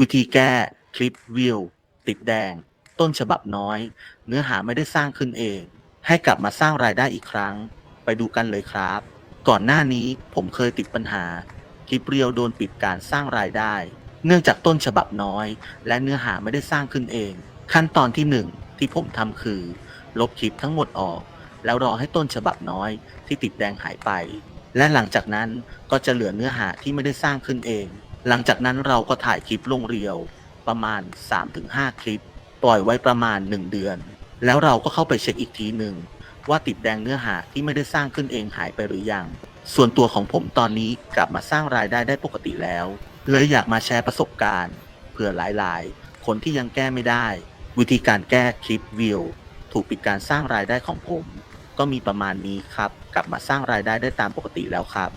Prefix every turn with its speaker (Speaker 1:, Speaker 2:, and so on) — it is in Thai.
Speaker 1: วิธีแก้คลิปวิวติดแดง ต้นฉบับน้อย เนื้อหาไม่ได้สร้างขึ้นเอง ให้กลับมาสร้างรายได้อีกครั้ง ไปดูกันเลยครับ ก่อนหน้านี้ผมเคยติดปัญหา คลิปเรียวโดนปิดการสร้างรายได้ เนื่องจากต้นฉบับน้อย และเนื้อหาไม่ได้สร้างขึ้นเอง ขั้นตอนที่หนึ่งที่ผมทำคือ ลบคลิปทั้งหมดออก แล้วรอให้ต้นฉบับน้อยที่ติดแดงหายไป และหลังจากนั้นก็จะเหลือเนื้อหาที่ไม่ได้สร้างขึ้นเอง หลังจากนั้นเราก็ถ่ายคลิปลงเรียวประมาณ 3-5 คลิป ปล่อยไว้ประมาณ 1 เดือน แล้วเราก็เข้าไปเช็คอีกทีหนึ่งว่าติดแดงเนื้อหาที่ไม่ได้สร้างขึ้นเองหายไปหรือยัง ส่วนตัวของผมตอนนี้กลับมาสร้างรายได้ได้ปกติแล้ว เลยอยากมาแชร์ประสบการณ์เผื่อหลายๆ คนที่ยังแก้ไม่ได้ วิธีการแก้คลิปวิวถูกปิดการสร้างรายได้ของผม ก็มีประมาณนี้ครับ กลับมาสร้างรายได้ได้ตามปกติแล้วครับ